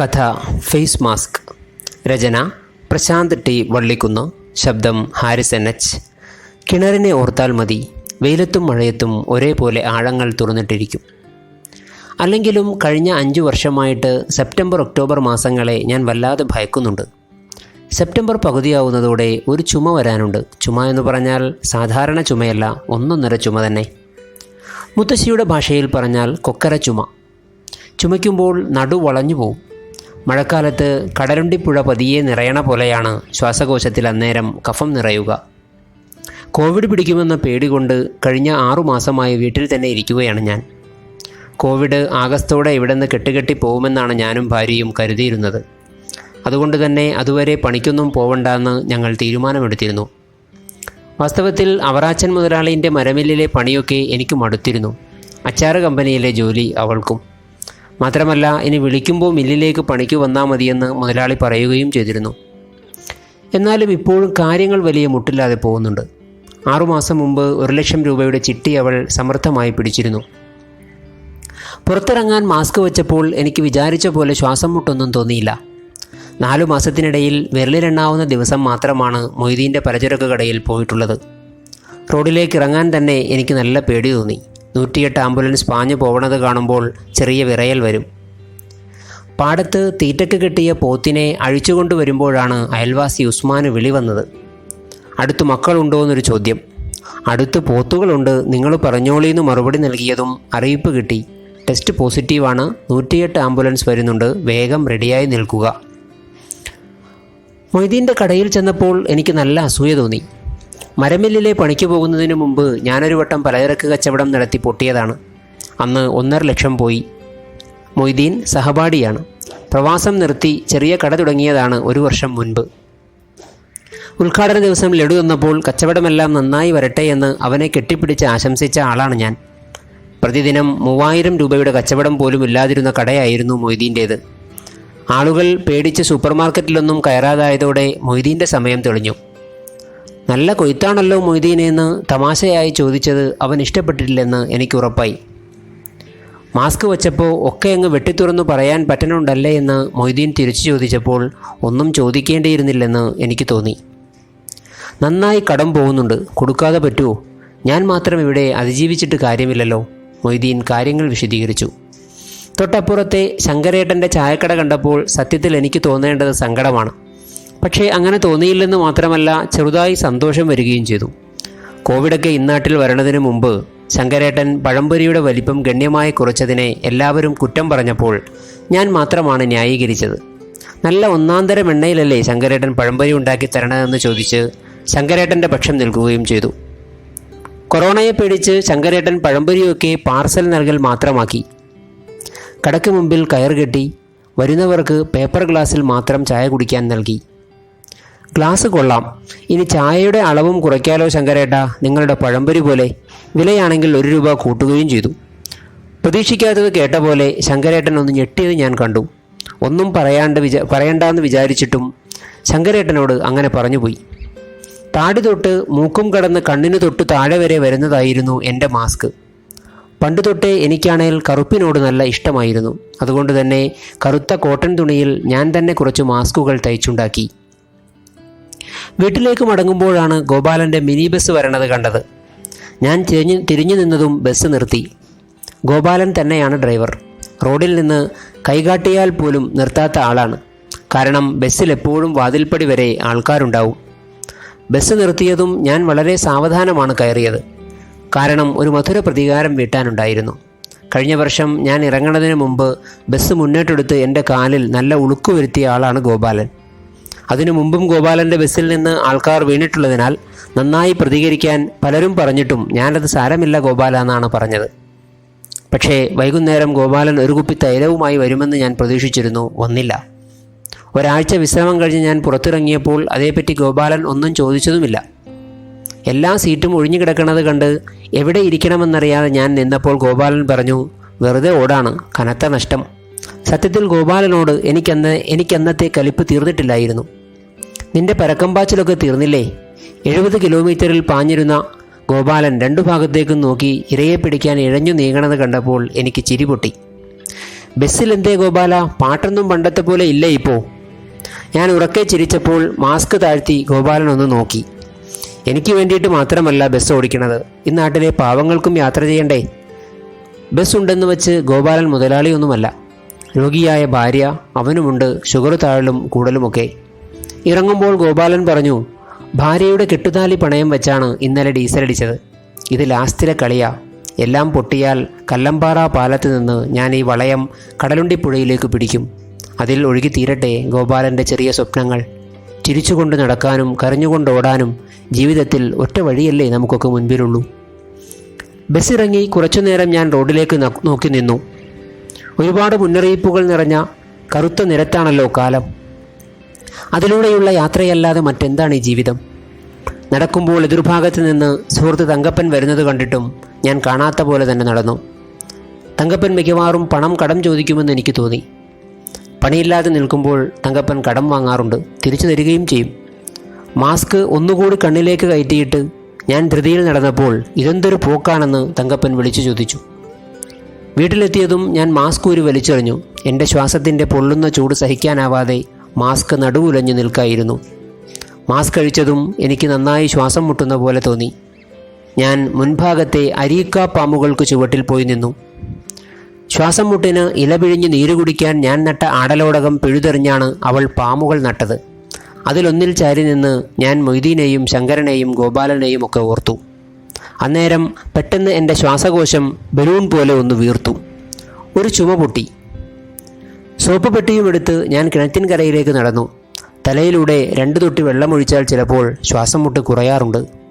കഥ face mask. രചന Prashanth T. Vallikkunnu. ശബ്ദം ഹാരിസ് എൻ. എച്ച്. കിണറിനെ ഓർത്താൽ മതി. വെയിലത്തും മഴയത്തും ഒരേപോലെ ആഴങ്ങൾ തുറന്നിട്ടിരിക്കും. അല്ലെങ്കിലും കഴിഞ്ഞ അഞ്ചു വർഷമായിട്ട് സെപ്റ്റംബർ ഒക്ടോബർ മാസങ്ങളെ ഞാൻ വല്ലാതെ ഭയക്കുന്നുണ്ട്. സെപ്റ്റംബർ പകുതിയാവുന്നതോടെ ഒരു ചുമ വരാനുണ്ട്. ചുമ എന്ന് പറഞ്ഞാൽ സാധാരണ ചുമയല്ല ഒന്നൊന്നര ചുമ തന്നെ. മുത്തശ്ശിയുടെ ഭാഷയിൽ പറഞ്ഞാൽ കൊക്കര ചുമ. ചുമയ്ക്കുമ്പോൾ നടു വളഞ്ഞു പോവും മഴക്കാലത്ത് കടലുണ്ടിപ്പുഴ പതിയെ നിറയണ പോലെയാണ് ശ്വാസകോശത്തിൽ അന്നേരം കഫം നിറയുക. കോവിഡ് പിടിക്കുമെന്ന പേടി കൊണ്ട് കഴിഞ്ഞ ആറുമാസമായി വീട്ടിൽ തന്നെ ഇരിക്കുകയാണ് ഞാൻ. കോവിഡ് ആഗസ്റ്റോടെ ഇവിടെ നിന്ന് കെട്ടുകെട്ടി പോകുമെന്നാണ് ഞാനും ഭാര്യയും കരുതിയിരുന്നത്. അതുകൊണ്ട് തന്നെ അതുവരെ പണിക്കൊന്നും പോവണ്ടെന്ന് ഞങ്ങൾ തീരുമാനമെടുത്തിരുന്നു. വാസ്തവത്തിൽ അവറാച്ചൻ മുതലാളിന്റെ മരമില്ലിലെ പണിയൊക്കെ എനിക്ക് മടുത്തിരുന്നു അച്ചാറ് കമ്പനിയിലെ ജോലി അവൾക്കും. മാത്രമല്ല ഇനി വിളിക്കുമ്പോൾ മില്ലിലേക്ക് പണിക്ക് വന്നാൽ മതിയെന്ന് മുതലാളി പറയുകയും ചെയ്തിരുന്നു. എന്നാലും ഇപ്പോഴും കാര്യങ്ങൾ വലിയ മുട്ടില്ലാതെ പോകുന്നുണ്ട്. ആറുമാസം മുമ്പ് ഒരു ലക്ഷം രൂപയുടെ ചിട്ടി അവൾ സമർത്ഥമായി പിടിച്ചിരുന്നു. പുറത്തിറങ്ങാൻ മാസ്ക് വെച്ചപ്പോൾ എനിക്ക് വിചാരിച്ച പോലെ ശ്വാസം മുട്ടൊന്നും തോന്നിയില്ല. നാലു മാസത്തിനിടയിൽ വിരലിലെണ്ണാവുന്ന ദിവസം മാത്രമാണ് മൊയ്തീന്റെ പലചരക്ക് കടയിൽ പോയിട്ടുള്ളത്. റോഡിലേക്ക് ഇറങ്ങാൻ തന്നെ എനിക്ക് നല്ല പേടി തോന്നി. നൂറ്റിയെട്ട് ആംബുലൻസ് പാഞ്ഞു പോവണത് കാണുമ്പോൾ ചെറിയ വിറയൽ വരും. പാടത്ത് തീറ്റയ്ക്ക് കിട്ടിയ പോത്തിനെ അഴിച്ചുകൊണ്ട് വരുമ്പോഴാണ് അയൽവാസി ഉസ്മാന് വിളി വന്നത്. അടുത്ത് മക്കളുണ്ടോ എന്നൊരു ചോദ്യം. അടുത്ത് പോത്തുകളുണ്ട് നിങ്ങൾ പറഞ്ഞോളീന്ന് മറുപടി നൽകിയതും അറിയിപ്പ് കിട്ടി. ടെസ്റ്റ് പോസിറ്റീവാണ് നൂറ്റിയെട്ട് ആംബുലൻസ് വരുന്നുണ്ട് വേഗം റെഡിയായി നിൽക്കുക. മൊയ്തീന്റെ കടയിൽ ചെന്നപ്പോൾ എനിക്ക് നല്ല അസൂയ തോന്നി. മരമില്ലിലെ പണിക്ക് പോകുന്നതിന് മുമ്പ് ഞാനൊരു വട്ടം പലചരക്ക് കച്ചവടം നടത്തി പൊട്ടിയതാണ്. അന്ന് ഒന്നര ലക്ഷം പോയി. മൊയ്തീൻ സഹപാഠിയാണ്. പ്രവാസം നിർത്തി ചെറിയ കട തുടങ്ങിയതാണ് ഒരു വർഷം മുൻപ്. ഉദ്ഘാടന ദിവസം ലഡു വന്നപ്പോൾ കച്ചവടമെല്ലാം നന്നായി വരട്ടെ എന്ന് അവനെ കെട്ടിപ്പിടിച്ച് ആശംസിച്ച ആളാണ് ഞാൻ. പ്രതിദിനം മൂവായിരം രൂപയുടെ കച്ചവടം പോലും ഇല്ലാതിരുന്ന കടയായിരുന്നു മൊയ്തീന്റേത് ആളുകൾ പേടിച്ച് സൂപ്പർ മാർക്കറ്റിലൊന്നും കയറാതായതോടെ മൊയ്തീന്റെ സമയം തെളിഞ്ഞു. നല്ല കൊയ്ത്താണല്ലോ മൊയ്തീനെന്ന് തമാശയായി ചോദിച്ചത് അവൻ ഇഷ്ടപ്പെട്ടിട്ടില്ലെന്ന് എനിക്ക് ഉറപ്പായി. മാസ്ക് വച്ചപ്പോൾ ഒക്കെ അങ്ങ് വെട്ടിത്തുറന്നു പറയാൻ പറ്റണുണ്ടല്ലേ എന്ന് മൊയ്തീൻ തിരിച്ചു ചോദിച്ചപ്പോൾ ഒന്നും ചോദിക്കേണ്ടിയിരുന്നില്ലെന്ന് എനിക്ക് തോന്നി. നന്നായി കടം പോകുന്നുണ്ട് കൊടുക്കാതെ പറ്റുമോ ഞാൻ മാത്രം ഇവിടെ അതിജീവിച്ചിട്ട് കാര്യമില്ലല്ലോ മൊയ്തീൻ കാര്യങ്ങൾ വിശദീകരിച്ചു. തൊട്ടപ്പുറത്തെ ശങ്കരേട്ടന്റെ ചായക്കട കണ്ടപ്പോൾ സത്യത്തിൽ എനിക്ക് തോന്നേണ്ടത് സങ്കടമാണ്. പക്ഷേ അങ്ങനെ തോന്നിയില്ലെന്ന് മാത്രമല്ല ചെറുതായി സന്തോഷം വരികയും ചെയ്തു. കോവിഡൊക്കെ ഇന്നാട്ടിൽ വരണതിന് മുമ്പ് ശങ്കരേട്ടൻ പഴംപൊരിയുടെ വലിപ്പം ഗണ്യമായി കുറച്ചതിനെ എല്ലാവരും കുറ്റം പറഞ്ഞപ്പോൾ ഞാൻ മാത്രമാണ് ന്യായീകരിച്ചത്. നല്ല ഒന്നാന്തരം എണ്ണയിലല്ലേ ശങ്കരേട്ടൻ പഴംപൊരി ഉണ്ടാക്കി തരണതെന്ന് ചോദിച്ച് ശങ്കരേട്ടന്റെ പക്ഷം നിൽക്കുകയും ചെയ്തു. കൊറോണയെ പേടിച്ച് ശങ്കരേട്ടൻ പഴംപൊരിയൊക്കെ പാർസൽ നൽകൽ മാത്രമാക്കി. കടക്ക് മുമ്പിൽ കയർ കെട്ടി വരുന്നവർക്ക് പേപ്പർ ഗ്ലാസ്സിൽ മാത്രം ചായ കുടിക്കാൻ നൽകി. ഗ്ലാസ് കൊള്ളാം. ഇനി ചായയുടെ അളവും കുറയ്ക്കാലോ ശങ്കരേട്ട. നിങ്ങളുടെ പഴംപൊരി പോലെ. വിലയാണെങ്കിൽ ഒരു രൂപ കൂട്ടുകയും ചെയ്തു. പ്രതീക്ഷിക്കാത്തത് കേട്ട പോലെ ശങ്കരേട്ടൻ ഒന്ന് ഞെട്ടിയത് ഞാൻ കണ്ടു. ഒന്നും പറയാണ്ട് വിചാ പറയണ്ടെന്ന് വിചാരിച്ചിട്ടും ശങ്കരേട്ടനോട് അങ്ങനെ പറഞ്ഞുപോയി താടി തൊട്ട് മൂക്കും കടന്ന് കണ്ണിന് തൊട്ട് താഴെ വരെ വരുന്നതായിരുന്നു എന്റെ മാസ്ക്. പണ്ട് തൊട്ടേ എനിക്കാണേൽ കറുപ്പിനോട് നല്ല ഇഷ്ടമായിരുന്നു. അതുകൊണ്ട് തന്നെ കറുത്ത കോട്ടൺ തുണിയിൽ ഞാൻ തന്നെ കുറച്ച് മാസ്കുകൾ തയ്ച്ചുണ്ടാക്കി. വീട്ടിലേക്ക് മടങ്ങുമ്പോഴാണ് ഗോപാലന്റെ മിനി ബസ് വരണത് കണ്ടത്. ഞാൻ തിരിഞ്ഞു തിരിഞ്ഞു നിന്നതും ബസ് നിർത്തി. ഗോപാലൻ തന്നെയാണ് ഡ്രൈവർ. റോഡിൽ നിന്ന് കൈകാട്ടിയാൽ പോലും നിർത്താത്ത ആളാണ്. കാരണം ബസ്സിൽ എപ്പോഴും വാതിൽപ്പടി വരെ ആൾക്കാരുണ്ടാവും. ബസ് നിർത്തിയതും ഞാൻ വളരെ സാവധാനമാണ് കയറിയത്. കാരണം ഒരു മധുര പ്രതികാരം വീട്ടാനുണ്ടായിരുന്നു. കഴിഞ്ഞ വർഷം ഞാൻ ഇറങ്ങുന്നതിന് മുമ്പ് ബസ് മുന്നോട്ടെടുത്ത് എന്റെ കാലിൽ നല്ല ഉളുക്കു വരുത്തിയ ആളാണ് ഗോപാലൻ. അതിനു മുമ്പും ഗോപാലന്റെ ബസ്സിൽ നിന്ന് ആൾക്കാർ വീണിട്ടുള്ളതിനാൽ നന്നായി പ്രതികരിക്കാൻ പലരും പറഞ്ഞിട്ടും ഞാനത് സാരമില്ല ഗോപാല എന്നാണ് പറഞ്ഞത്. പക്ഷേ വൈകുന്നേരം ഗോപാലൻ ഒരു കുപ്പി തൈലവുമായി വരുമെന്ന് ഞാൻ പ്രതീക്ഷിച്ചിരുന്നു വന്നില്ല. ഒരാഴ്ച വിശ്രമം കഴിഞ്ഞ് ഞാൻ പുറത്തിറങ്ങിയപ്പോൾ അതേപ്പറ്റി ഗോപാലൻ ഒന്നും ചോദിച്ചതുമില്ല. എല്ലാ സീറ്റും ഒഴിഞ്ഞു കിടക്കുന്നത് കണ്ട് എവിടെ ഇരിക്കണമെന്നറിയാതെ ഞാൻ നിന്നപ്പോൾ ഗോപാലൻ പറഞ്ഞു വെറുതെ ഓടാണ് കനത്ത നഷ്ടം. സത്യത്തിൽ ഗോപാലനോട് എനിക്കന്ന് എനിക്കന്നത്തെ കലിപ്പ് തീർന്നിട്ടില്ലായിരുന്നു. നിന്റെ പരക്കമ്പാച്ചിലൊക്കെ തീർന്നില്ലേ? എഴുപത് കിലോമീറ്ററിൽ പാഞ്ഞിരുന്ന ഗോപാലൻ രണ്ടു ഭാഗത്തേക്കും നോക്കി ഇരയെ പിടിക്കാൻ ഇഴഞ്ഞു നീങ്ങണമെന്ന് കണ്ടപ്പോൾ എനിക്ക് ചിരി പൊട്ടി. ബസ്സിൽ എന്തേ ഗോപാല? പാട്ടൊന്നും പണ്ടത്തെ പോലെ ഇല്ല ഇപ്പോൾ ഞാൻ ഉറക്കെ ചിരിച്ചപ്പോൾ മാസ്ക് താഴ്ത്തി ഗോപാലൻ ഒന്ന് നോക്കി. എനിക്ക് വേണ്ടിയിട്ട് മാത്രമല്ല ബസ് ഓടിക്കണത്. ഈ നാട്ടിലെ പാവങ്ങൾക്കും യാത്ര ചെയ്യണ്ടേ? ബസ് ഉണ്ടെന്ന് വെച്ച് ഗോപാലൻ മുതലാളിയൊന്നുമല്ല. രോഗിയായ ഭാര്യ അവനുമുണ്ട് ഷുഗർ താഴലും കൂടലുമൊക്കെ. ഇറങ്ങുമ്പോൾ ഗോപാലൻ പറഞ്ഞു ഭാര്യയുടെ കെട്ടുതാലി പണയം വെച്ചാണ് ഇന്നലെ ഡീസലടിച്ചത് ഇത് ലാസ്റ്റിലെ കളിയാ. എല്ലാം പൊട്ടിയാൽ കല്ലമ്പാറ പാലത്ത് നിന്ന് ഞാൻ ഈ വളയം കടലുണ്ടിപ്പുഴയിലേക്ക് പിടിക്കും. അതിൽ ഒഴുകി തീരട്ടെ ഗോപാലന്റെ ചെറിയ സ്വപ്നങ്ങൾ. ചിരിച്ചുകൊണ്ട് നടക്കാനും കരഞ്ഞുകൊണ്ട് ഓടാനും ജീവിതത്തിൽ ഒറ്റ വഴിയല്ലേ നമുക്കൊക്കെ മുൻപിലുള്ളൂ. ബസ്സിറങ്ങി കുറച്ചുനേരം ഞാൻ റോഡിലേക്ക് നോക്കി നിന്നു. ഒരുപാട് മുന്നറിയിപ്പുകൾ നിറഞ്ഞ കറുത്ത നിരത്താണല്ലോ കാലം. അതിലൂടെയുള്ള യാത്രയല്ലാതെ മറ്റെന്താണ് ഈ ജീവിതം? നടക്കുമ്പോൾ എതിർഭാഗത്ത് നിന്ന് സുഹൃത്ത് തങ്കപ്പൻ വരുന്നത് കണ്ടിട്ടും ഞാൻ കാണാത്ത പോലെ തന്നെ നടന്നു. തങ്കപ്പൻ മിക്കവാറും പണം കടം ചോദിക്കുമെന്ന് എനിക്ക് തോന്നി. പണിയില്ലാതെ നിൽക്കുമ്പോൾ തങ്കപ്പൻ കടം വാങ്ങാറുണ്ട്. തിരിച്ചു തരികയും ചെയ്യും. മാസ്ക് ഒന്നുകൂടി കണ്ണിലേക്ക് കയറ്റിയിട്ട് ഞാൻ ധൃതിയിൽ നടന്നപ്പോൾ ഇതെന്തൊരു പോക്കാണെന്ന് തങ്കപ്പൻ വിളിച്ചു ചോദിച്ചു. വീട്ടിലെത്തിയതും ഞാൻ മാസ്ക് ഊരി വലിച്ചെറിഞ്ഞു. എന്റെ ശ്വാസത്തിന്റെ പൊള്ളുന്ന ചൂട് സഹിക്കാനാവാതെ മാസ്ക് നടുവുലഞ്ഞു നിൽക്കായിരുന്നു. മാസ്ക് കഴിച്ചതും എനിക്ക് നന്നായി ശ്വാസം മുട്ടുന്ന പോലെ തോന്നി. ഞാൻ മുൻഭാഗത്തെ അരീക്ക പാമ്പുകൾക്ക് ചുവട്ടിൽ പോയി നിന്നു. ശ്വാസം മുട്ടിന് ഇലപിഴിഞ്ഞ് നീര് കുടിക്കാൻ ഞാൻ നട്ട ആടലോടകം പിഴുതെറിഞ്ഞാണ് അവൾ പാമ്പുകൾ നട്ടത്. അതിലൊന്നിൽ ചാരി നിന്ന് ഞാൻ മൊയ്തീനെയും ശങ്കരനെയും ഗോപാലനെയും ഒക്കെ ഓർത്തു. അന്നേരം പെട്ടെന്ന് എന്റെ ശ്വാസകോശം ബലൂൺ പോലെ ഒന്ന് വീർത്തു. ഒരു ചുമ പൊട്ടി. സോപ്പ് പെട്ടിയും എടുത്ത് ഞാൻ കിണറ്റിൻകരയിലേക്ക് നടന്നു. തലയിലൂടെ രണ്ടു തൊട്ടി വെള്ളമൊഴിച്ചാൽ ചിലപ്പോൾ ശ്വാസം മുട്ട് കുറയാറുണ്ട്.